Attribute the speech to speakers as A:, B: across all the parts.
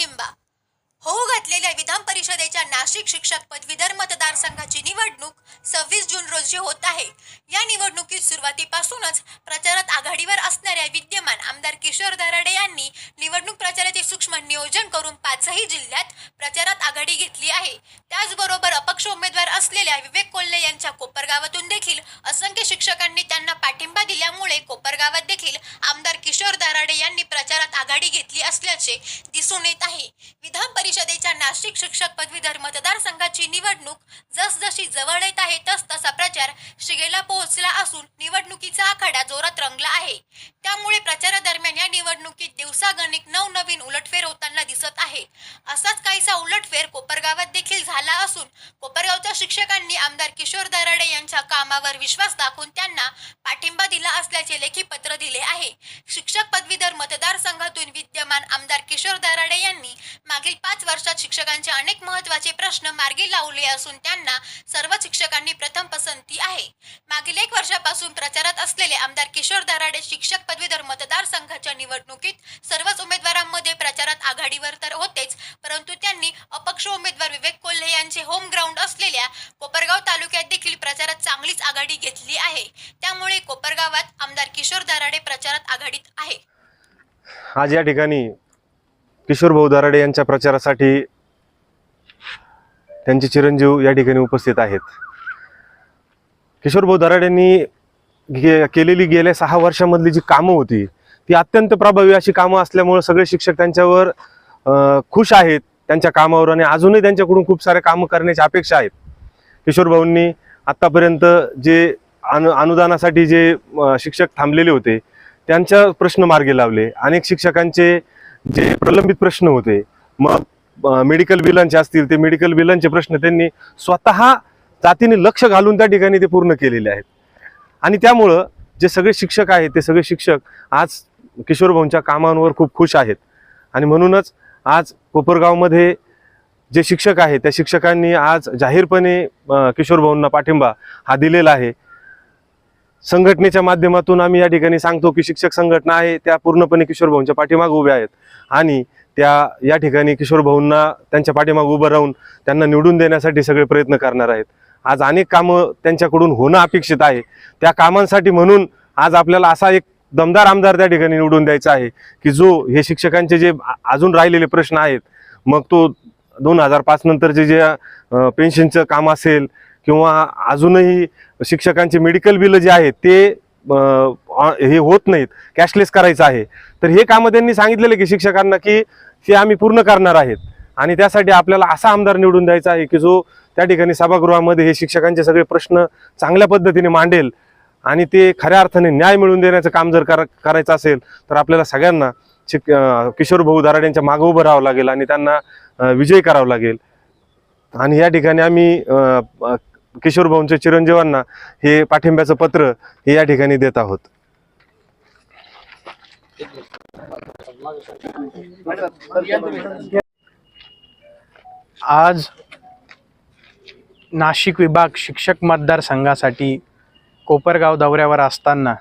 A: केला पाठिंबा होऊ घातलेल्या विधान परिषदेच्या नाशिक शिक्षक पदवीधर मतदारसंघाची निवडणूक सव्वीस जून रोजी होत आहे. या निवडणुकीत सुरुवातीपासूनच प्रचारात आघाडीवर असणाऱ्या विद्यमान आमदार किशोर दराडे यांनी निवडणूक प्रचाराचे सूक्ष्म नियोजन करून पाचही जिल्ह्यात प्रचारात आघाडी घेतली आहे. त्याचबरोबर अपक्ष उमेदवार असलेल्या विवेक कोल्हे यांच्या कोपरगावातून देखील असंख्य शिक्षकांनी त्यांना पाठिंबा दिल्यामुळे कोपरगावात देखील आमदार किशोर दराडे यांनी प्रचारात आघाडी घेतली असल्याचे दिसून येत आहे. विधान परिषदेच्या नाशिक शिक्षक पदवीधर मतदारसंघाची निवडणूक जसजशी जवळ येत आहे तस तसा प्रचार शिगेला पोहोचला असून निवडणुकीचा आखाडा जोरात रंगला आहे. त्यामुळे प्रचारादरम्यान या निवडणुकीत दिवसागणिक नवनवीन उलटफेर होताना दिसत आहे. असाच काहीसा उलटफेर कोपरगावात देखील झाला असून कोपरगावच्या शिक्षकांनी आमदार किशोर दराडे यांच्या कामावर विश्वास दाखवून त्यांना पाठिंबा दिला असल्याचे लेखी पत्र दिले आहे. शिक्षक पदवीधर मतदारसंघातून विद्यमान आमदार किशोर दराडे यांनी महाराष्ट्रात शिक्षकांचे अनेक महत्त्वाचे प्रश्न मार्गी लावले असून त्यांना सर्व शिक्षकांनी प्रथम पसंती आहे. मागील एक वर्षापासून प्रचारात असलेले आमदार किशोर दराडे शिक्षक पदवीधर मतदारसंघाच्या निवडणुकीत सर्वच उमेदवारांमध्ये प्रचारात आघाडीवर तर होतेच परंतु त्यांनी अपक्ष उमेदवार विवेक कोल्हे यांचे होम ग्राउंड असलेल्या कोपरगाव तालुक्यात देखील प्रचारात चांगलीच आघाडी घेतली आहे. त्यामुळे कोपरगावात आमदार किशोर दराडे प्रचारात आघाडीत आहे.
B: आज या ठिकाणी किशोर भाऊ दराडे यांच्या प्रचारासाठी त्यांचे चिरंजीव या ठिकाणी उपस्थित आहेत. किशोर भाऊ दराडेंनी गे केलेली गेल्या सहा वर्षामधली जी कामं होती ती अत्यंत प्रभावी अशी कामं असल्यामुळे सगळे शिक्षक त्यांच्यावर खुश आहेत. त्यांच्या कामावर आणि अजूनही त्यांच्याकडून खूप सारे कामं करण्याची अपेक्षा आहेत. किशोर भाऊंनी आत्तापर्यंत जे अनु अनुदानासाठी जे शिक्षक थांबलेले होते त्यांच्या प्रश्न मार्गी लावले. अनेक शिक्षकांचे जे प्रलंबित प्रश्न होते मग मेडिकल बिलांचे असतील ते मेडिकल बिलांचे प्रश्न त्यांनी स्वतः जातीने लक्ष घालून त्या ठिकाणी ते पूर्ण केलेले आहेत. आणि त्यामुळं जे सगळे शिक्षक आहेत ते सगळे शिक्षक आज किशोरभाऊंच्या कामांवर खूप खुश आहेत. आणि म्हणूनच आज कोपरगावमध्ये जे शिक्षक आहेत त्या शिक्षकांनी आज जाहीरपणे किशोरभाऊंना पाठिंबा हा दिलेला आहे. संघटनेच्या माध्यमातून आम्ही या ठिकाणी सांगतो की शिक्षक संघटना आहे त्या पूर्णपणे किशोर भाऊंच्या पाठीमागे उभ्या आहेत. आणि त्या या ठिकाणी किशोर भाऊंना त्यांच्या पाठीमागे उभं राहून त्यांना निवडून देण्यासाठी सगळे प्रयत्न करणार आहेत. आज अनेक कामं त्यांच्याकडून होणं अपेक्षित आहे. त्या कामांसाठी म्हणून आज आपल्याला असा एक दमदार आमदार त्या ठिकाणी निवडून द्यायचा आहे की जो हे शिक्षकांचे जे अजून राहिलेले प्रश्न आहेत मग तो दोन हजार पाच नंतरचे जे पेन्शनचं काम असेल किंवा अजूनही शिक्षकांचे मेडिकल बिलं जे आहेत ते हे होत नाहीत कॅशलेस करायचं आहे. तर हे कामं त्यांनी सांगितलेलं की शिक्षकांना की हे आम्ही पूर्ण करणार आहेत. आणि त्यासाठी आपल्याला असा आमदार निवडून द्यायचा आहे की जो त्या ठिकाणी सभागृहामध्ये हे शिक्षकांचे सगळे प्रश्न चांगल्या पद्धतीने मांडेल आणि ते खऱ्या अर्थाने न्याय मिळवून देण्याचं काम जर करायचं असेल तर आपल्याला सगळ्यांना शिक किशोर भाऊ दराड यांच्या मागं उभं राहावं लागेल आणि त्यांना विजय करावा करावं लागेल. आणि या ठिकाणी आम्ही किशोर भाऊंच्या चिरंजीवांना हे पाठिंब्याचं पत्र हे या ठिकाणी देत आहोत.
C: आज नाशिक विभाग शिक्षक मतदारसंघासाठी कोपरगाव दौऱ्यावर असताना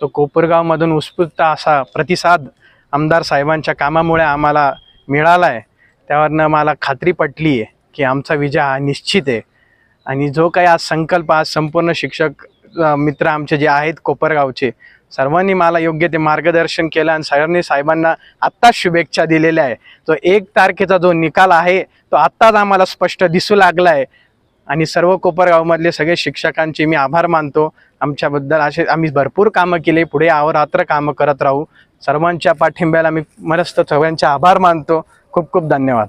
C: तो कोपरगावमधून उत्स्फूर्त असा प्रतिसाद आमदार साहेबांच्या कामामुळे आम्हाला मिळाला आहे त्यावरनं मला खात्री पटली आहे की आमचा विजय हा निश्चित आहे. आणि जो काही आज संकल्प आज संपूर्ण शिक्षक मित्र आमचे जे आहेत कोपरगावचे सर्वांनी मला योग्य ते मार्गदर्शन केलं आणि सगळ्यांनी साहेबांना आत्ताच शुभेच्छा दिलेल्या आहे. तो एक तारखेचा जो निकाल आहे तो आत्ताच आम्हाला स्पष्ट दिसू लागला आहे आणि सर्व कोपरगावमधले सगळे शिक्षकांचे मी आभार मानतो. आमच्याबद्दल असे आम्ही भरपूर कामं केले पुढे आवरात्र कामं करत राहू. सर्वांच्या पाठिंब्याला मी मनस्त सगळ्यांचे आभार मानतो. खूप खूप धन्यवाद.